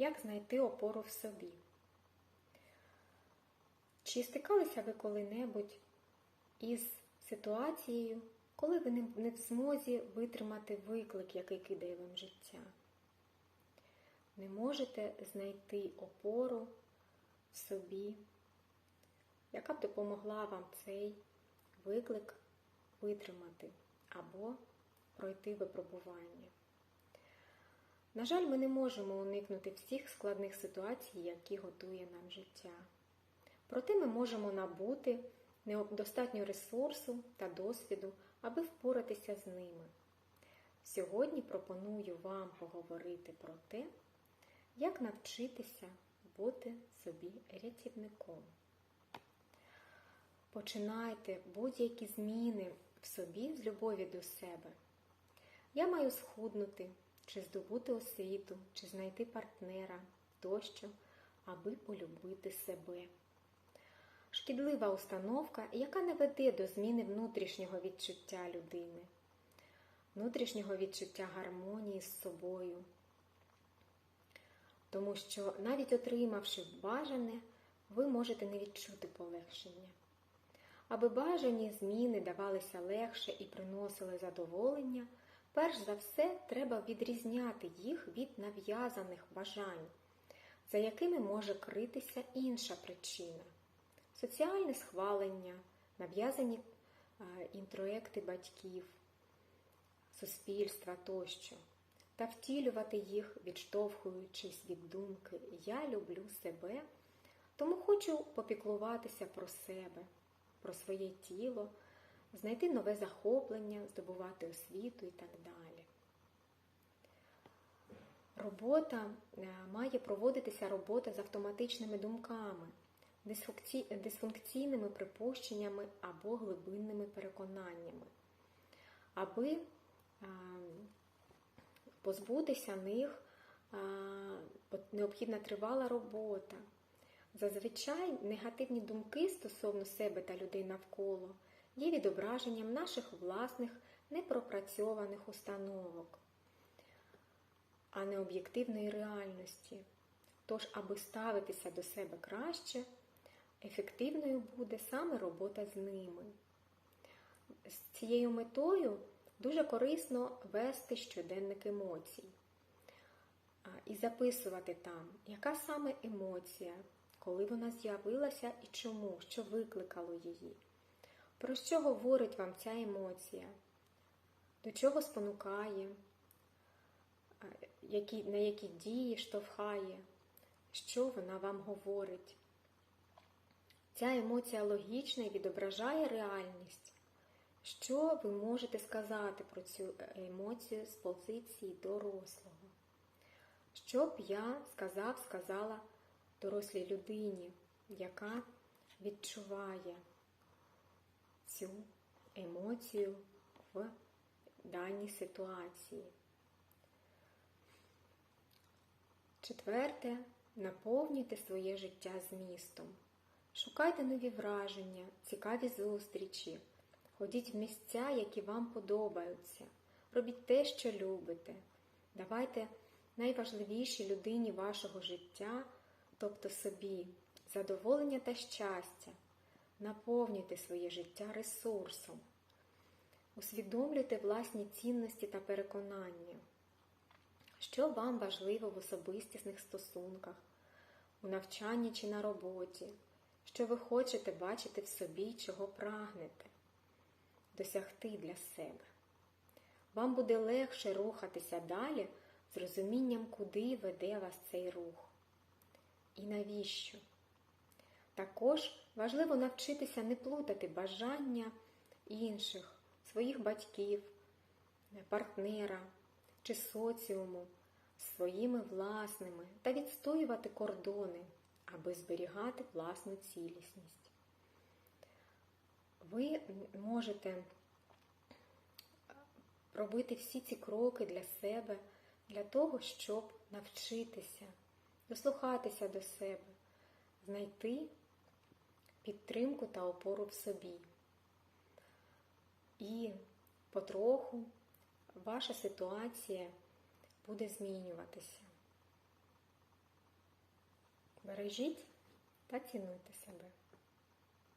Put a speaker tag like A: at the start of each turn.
A: Як знайти опору в собі? Чи стикалися ви коли-небудь із ситуацією, коли ви не- в змозі витримати виклик, який кидає вам життя? Не можете знайти опору в собі, яка б допомогла вам цей виклик витримати або пройти випробування. На жаль, ми не можемо уникнути всіх складних ситуацій, які готує нам життя. Проте ми можемо набути достатньо ресурсу та досвіду, аби впоратися з ними. Сьогодні пропоную вам поговорити про те, як навчитися бути собі рятівником. Починайте будь-які зміни в собі з любові до себе. Я маю схуднути, чи здобути освіту, чи знайти партнера тощо, аби полюбити себе. Шкідлива установка, яка не веде до зміни внутрішнього відчуття людини, внутрішнього відчуття гармонії з собою. Тому що навіть отримавши бажане, ви можете не відчути полегшення. Аби бажані зміни давалися легше і приносили задоволення, перш за все треба відрізняти їх від нав'язаних бажань, за якими може критися інша причина. Соціальне схвалення, нав'язані е, інтроекти батьків, суспільства тощо, та втілювати їх, відштовхуючись від думки Я люблю себе, тому хочу попіклуватися про себе, про своє тіло, знайти нове захоплення, здобувати освіту і так далі. Робота е, має проводитися робота з автоматичними думками, дисфункційними припущеннями або глибинними переконаннями, аби е, позбутися них е, необхідна тривала робота. Зазвичай негативні думки стосовно себе та людей навколо є відображенням наших власних непропрацьованих установок, а не об'єктивної реальності. Тож, аби ставитися до себе краще, ефективною буде саме робота з ними. З цією метою дуже корисно вести щоденник емоцій і записувати там, яка саме емоція, коли вона з'явилася і чому, що викликало її. Про що говорить вам ця емоція? До чого спонукає, які, на які дії штовхає, що вона вам говорить. Ця емоція логічна і відображає реальність. Що ви можете сказати про цю емоцію з позиції дорослого? Що б я сказав, сказала дорослій людині, яка відчуває цю емоцію в даній ситуації? Четверте, наповнюйте своє життя змістом. Шукайте нові враження, цікаві зустрічі, ходіть в місця, які вам подобаються, робіть те, що любите. Давайте найважливішій людині вашого життя, тобто собі, задоволення та щастя. Наповнюйте своє життя ресурсом, усвідомлюйте власні цінності та переконання, що вам важливо в особистісних стосунках, у навчанні чи на роботі, що ви хочете бачити в собі, чого прагнете, досягти для себе. Вам буде легше рухатися далі з розумінням, куди веде вас цей рух і навіщо. Також важливо навчитися не плутати бажання інших, своїх батьків, партнера чи соціуму своїми власними та відстоювати кордони, аби зберігати власну цілісність. Ви можете робити всі ці кроки для себе, для того, щоб навчитися, дослухатися до себе, знайти підтримку та опору в собі. І потроху ваша ситуація буде змінюватися. Бережіть та цінуйте себе.